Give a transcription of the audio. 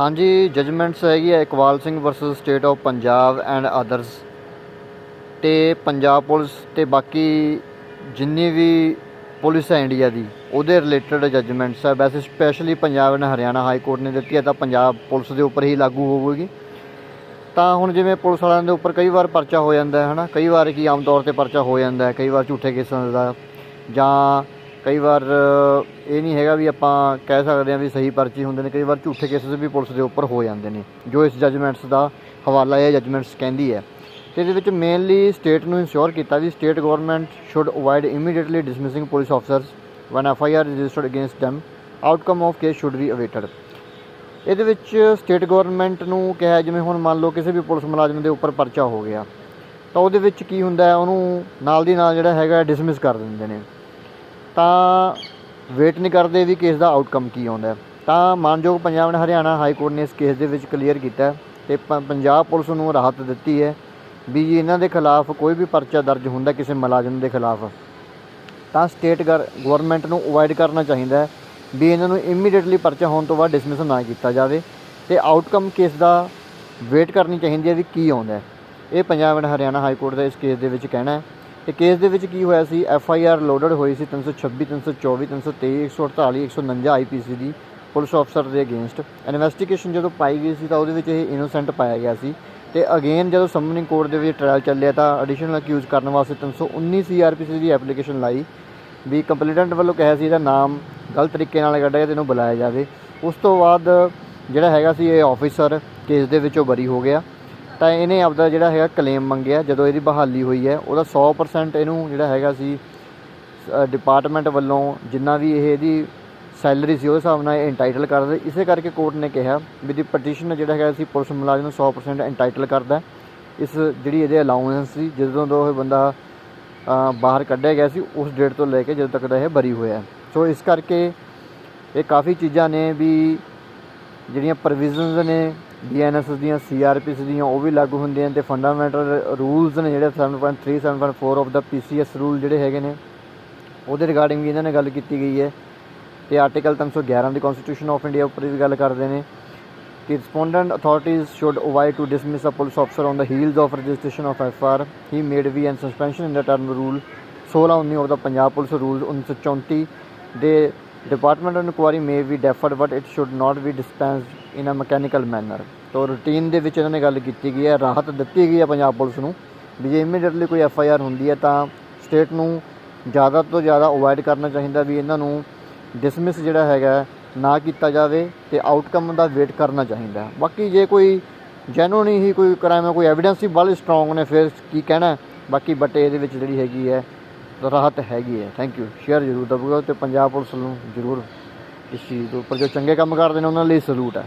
ਹਾਂਜੀ ਜਜਮੈਂਟਸ ਹੈਗੀ ਹੈ Iqbal Singh versus state of Punjab and others ਤੇ ਪੰਜਾਬ ਪੁਲਿਸ ਤੇ ਬਾਕੀ ਜਿੰਨੀ ਵੀ ਪੁਲਿਸ ਹੈ ਇੰਡੀਆ ਦੀ, ਉਹਦੇ ਰਿਲੇਟਡ ਜਜਮੈਂਟਸ ਹੈ ਵੈਸੇ specially Punjab and Haryana high court ਨੇ ਦਿੱਤੀ ਹੈ ਤਾਂ ਪੰਜਾਬ ਪੁਲਿਸ ਦੇ ਉੱਪਰ ਹੀ ਲਾਗੂ ਹੋਵੇਗੀ ਤਾਂ ਹੁਣ ਜਿਵੇਂ ਪੁਲਿਸ ਵਾਲਿਆਂ ਦੇ ਉੱਪਰ ਕਈ ਵਾਰ ਪਰਚਾ ਹੋ ਜਾਂਦਾ ਹੈ, ਹਨਾ? ਕਈ ਵਾਰ ਕੀ ਆਮ ਤੌਰ ਤੇ ਪਰਚਾ ਹੋ ਜਾਂਦਾ ਹੈ, ਕਈ ਵਾਰ ਝੂਠੇ ਕੇਸਾਂ ਦਾ ਜਾਂ ਕਈ ਵਾਰ ਇਹ ਨਹੀਂ ਹੈਗਾ ਵੀ ਆਪਾਂ ਕਹਿ ਸਕਦੇ ਹਾਂ ਵੀ ਸਹੀ ਪਰਚੀ ਹੁੰਦੇ ਨੇ। ਕਈ ਵਾਰ ਝੂਠੇ ਕੇਸਿਸ ਵੀ ਪੁਲਿਸ ਦੇ ਉੱਪਰ ਹੋ ਜਾਂਦੇ ਨੇ, ਜੋ ਇਸ ਜੱਜਮੈਂਟਸ ਦਾ ਹਵਾਲਾ ਇਹ ਜੱਜਮੈਂਟਸ ਕਹਿੰਦੀ ਹੈ। ਤੇ ਇਹਦੇ ਵਿੱਚ ਮੇਨਲੀ ਸਟੇਟ ਨੂੰ ਇਨਸ਼ੋਰ ਕੀਤਾ ਵੀ state government should avoid immediately dismissing police officers when F I R registered against them. Outcome of case should be awaited ਇਹਦੇ ਵਿੱਚ ਸਟੇਟ ਗਵਰਨਮੈਂਟ ਨੂੰ ਕਿਹਾ ਜਿਵੇਂ ਹੁਣ ਮੰਨ ਲਓ ਕਿਸੇ ਵੀ ਪੁਲਿਸ ਮੁਲਾਜ਼ਮ ਦੇ ਉੱਪਰ ਪਰਚਾ ਹੋ ਗਿਆ, ਤਾਂ ਉਹਦੇ ਵਿੱਚ ਕੀ ਹੁੰਦਾ ਉਹਨੂੰ ਨਾਲ ਦੀ ਨਾਲ ਜਿਹੜਾ ਹੈਗਾ ਡਿਸਮਿਸ ਕਰ ਦਿੰਦੇ ਨੇ। ਤਾਂ ਵੇਟ ਨਹੀਂ ਕਰਦੇ ਵੀ ਕੇਸ ਦਾ ਆਊਟਕਮ ਕੀ ਆਉਂਦਾ। ਤਾਂ ਮਾਨਯੋਗ Punjab and Haryana high court ਨੇ ਇਸ ਕੇਸ ਦੇ ਵਿੱਚ ਕਲੀਅਰ ਕੀਤਾ ਹੈ ਤੇ ਪੰਜਾਬ ਪੁਲਿਸ ਨੂੰ ਰਾਹਤ ਦਿੱਤੀ ਹੈ ਵੀ ਜੀ ਇਹਨਾਂ ਦੇ ਖਿਲਾਫ ਕੋਈ ਵੀ ਪਰਚਾ ਦਰਜ ਹੁੰਦਾ ਕਿਸੇ ਮੁਲਾਜ਼ਮ ਦੇ ਖਿਲਾਫ। ਤਾਂ ਸਟੇਟ ਗਵਰਨਮੈਂਟ ਨੂੰ ਅਵਾਇਡ ਕਰਨਾ ਚਾਹੀਦਾ ਵੀ ਇਹਨਾਂ ਨੂੰ ਇਮੀਡੀਏਟਲੀ ਪਰਚਾ ਹੋਣ ਤੋਂ ਬਾਅਦ ਡਿਸਮਿਸ ਨਾ ਕੀਤਾ ਜਾਵੇ ਤੇ ਆਊਟਕਮ ਕੇਸ ਦਾ ਵੇਟ ਕਰਨੀ ਚਾਹੀਦੀ ਹੈ ਵੀ ਕੀ ਆਉਂਦਾ ਇਹ Punjab and Haryana high court ਦਾ ਇਸ ਕੇਸ ਦੇ ਵਿੱਚ ਕਹਿਣਾ ਹੈ। ਤੇ ਕੇਸ ਦੇ ਵਿੱਚ ਕੀ ਹੋਇਆ ਸੀ? ਐਫ ਆਈ ਆਰ ਲੋਡਡ ਹੋਈ ਸੀ 326 324 323 148 149 ਆਈਪੀਸੀ ਦੀ ਪੁਲਿਸ ਅਫਸਰ ਦੇ ਅਗੇਂਸਟ ਇਨਵੈਸਟੀਗੇਸ਼ਨ ਜਦੋਂ ਪਾਈ ਗਈ ਸੀ ਤਾਂ ਉਹਦੇ ਵਿੱਚ ਇਹ ਇਨੋਸੈਂਟ ਪਾਇਆ ਗਿਆ ਸੀ। ਤੇ ਅਗੇਨ ਜਦੋਂ ਸਮਨਿੰਗ ਕੋਰਟ ਦੇ ਵਿੱਚ ਟ੍ਰਾਇਲ ਚੱਲਿਆ ਤਾਂ ਐਡੀਸ਼ਨਲ ਅਕਿਊਜ਼ ਕਰਨ ਵਾਸਤੇ 319 ਸੀਆਰਪੀਸੀ ਦੀ ਐਪਲੀਕੇਸ਼ਨ ਲਾਈ। ਵੀ ਕੰਪਲੇਨੈਂਟ ਵੱਲੋਂ ਕਿਹਾ ਸੀ ਇਹਦਾ ਨਾਮ ਗਲਤ ਤਰੀਕੇ ਨਾਲ ਕੱਢਿਆ ਤੇ ਇਹਨੂੰ ਬੁਲਾਇਆ ਜਾਵੇ। ਉਸ ਤੋਂ ਬਾਅਦ ਜਿਹੜਾ ਹੈਗਾ ਸੀ ਇਹ ਆਫੀਸਰ ਕੇਸ ਦੇ ਵਿੱਚੋਂ ਬਰੀ ਹੋ ਗਿਆ। ਤਾਂ ਇਹਨੇ ਆਪਦਾ ਜਿਹੜਾ ਹੈਗਾ ਕਲੇਮ ਮੰਗਿਆ, ਜਦੋਂ ਇਹਦੀ ਬਹਾਲੀ ਹੋਈ ਹੈ, ਉਹਦਾ 100% ਇਹਨੂੰ ਜਿਹੜਾ ਹੈਗਾ ਸੀ ਡਿਪਾਰਟਮੈਂਟ ਵੱਲੋਂ ਜਿੰਨਾ ਵੀ ਇਹ ਇਹਦੀ ਸੈਲਰੀ ਸੀ, ਉਹਦੇ ਹਿਸਾਬ ਨਾਲ ਇਹ ਇੰਟਾਈਟਲ ਕਰਦੇ। ਇਸੇ ਕਰਕੇ ਕੋਰਟ ਨੇ ਕਿਹਾ ਵੀ ਦੀ ਪਟੀਸ਼ਨ ਜਿਹੜਾ ਹੈਗਾ ਸੀ, ਪੁਲਿਸ ਮੁਲਾਜ਼ਮ ਨੂੰ 100% ਇੰਟਾਈਟਲ ਕਰਦਾ ਇਸ ਜਿਹੜੀ ਇਹਦੇ ਅਲਾਉੈਂਸ ਸੀ, ਜਦੋਂ ਤੋਂ ਇਹ ਬੰਦਾ ਬਾਹਰ ਕੱਢਿਆ ਗਿਆ ਸੀ, ਉਸ ਡੇਟ ਤੋਂ ਲੈ ਕੇ ਜਦੋਂ ਤੱਕ ਦਾ ਇਹ ਬਰੀ ਹੋਇਆ ਸੋ ਇਸ ਕਰਕੇ ਇਹ ਕਾਫੀ ਚੀਜ਼ਾਂ ਨੇ ਵੀ ਜਿਹੜੀਆਂ ਪ੍ਰੋਵੀਜ਼ਨਸ ਨੇ ਬੀਐਨਐਸ ਦੀਆਂ ਸੀਆਰਪੀਸ ਦੀਆਂ, ਉਹ ਵੀ ਲਾਗੂ ਹੁੰਦੀਆਂ ਨੇ ਤੇ ਫੰਡਾਮੈਂਟਲ ਰੂਲਸ ਨੇ ਜਿਹੜੇ 7.3 7.4 ਆਫ ਦਾ ਪੀਸੀਐਸ ਰੂਲ ਜਿਹੜੇ ਹੈਗੇ ਨੇ, ਉਹਦੇ ਰਿਗਾਰਡਿੰਗ ਵੀ ਇਹਨਾਂ ਨੇ ਗੱਲ ਕੀਤੀ ਗਈ ਹੈ। ਤੇ ਆਰਟੀਕਲ 311 ਦੀ ਕਨਸਟੀਟਿਊਸ਼ਨ ਆਫ ਇੰਡੀਆ ਉੱਪਰ ਵੀ ਗੱਲ ਕਰਦੇ ਨੇ। ਕਿ respondent authorities should avoid to dismiss a police officer on the heels of registration of FIR he made be and suspension in the term rule 16 19 of the Punjab police rule 1934 the department inquiry may be deferred but it should not be dispensed in a mechanical manner to routine ਦੇ ਵਿੱਚ ਇਹਨਾਂ ਨੇ ਗੱਲ ਕੀਤੀ ਗਈ ਹੈ, ਰਾਹਤ ਦਿੱਤੀ ਗਈ ਹੈ ਪੰਜਾਬ ਪੁਲਿਸ ਨੂੰ ਵੀ ਜੇ ਇਮੀਡੀਏਟਲੀ ਕੋਈ ਐਫ ਆਈ ਆਰ ਹੁੰਦੀ ਹੈ ਤਾਂ ਸਟੇਟ ਨੂੰ ਜ਼ਿਆਦਾ ਤੋਂ ਜ਼ਿਆਦਾ ਅਵੋਇਡ ਕਰਨਾ ਚਾਹੀਦਾ ਵੀ ਇਹਨਾਂ ਨੂੰ ਡਿਸਮਿਸ ਜਿਹੜਾ ਹੈਗਾ ਨਾ ਕੀਤਾ ਜਾਵੇ ਤੇ ਆਊਟਕਮ ਦਾ ਵੇਟ ਕਰਨਾ ਚਾਹੀਦਾ। ਬਾਕੀ ਜੇ ਕੋਈ ਜੈਨੂਨ ਹੀ ਕੋਈ ਕ੍ਰਾਈਮ ਹੈ, ਕੋਈ ਐਵੀਡੈਂਸ ਹੀ ਬਾਲੇ ਸਟਰੋਂਗ ਨੇ, ਫਿਰ ਕੀ ਕਹਿਣਾ ਬਾਕੀ ਬਟ ਇਹਦੇ ਵਿੱਚ ਜਿਹੜੀ ਹੈਗੀ ਹੈ ਰਾਹਤ ਹੈਗੀ ਹੈ। ਥੈਂਕ ਯੂ ਸ਼ੇਅਰ ਜ਼ਰੂਰ ਦਬੋਗੇ ਤੇ ਪੰਜਾਬ ਪੁਲਿਸ ਨੂੰ ਜ਼ਰੂਰ ਇਸ ਚੀਜ਼ ਦੇ ਉੱਪਰ ਜੋ ਚੰਗੇ ਕੰਮ ਕਰਦੇ ਨੇ, ਉਹਨਾਂ ਲਈ ਸਲੂਟ ਹੈ।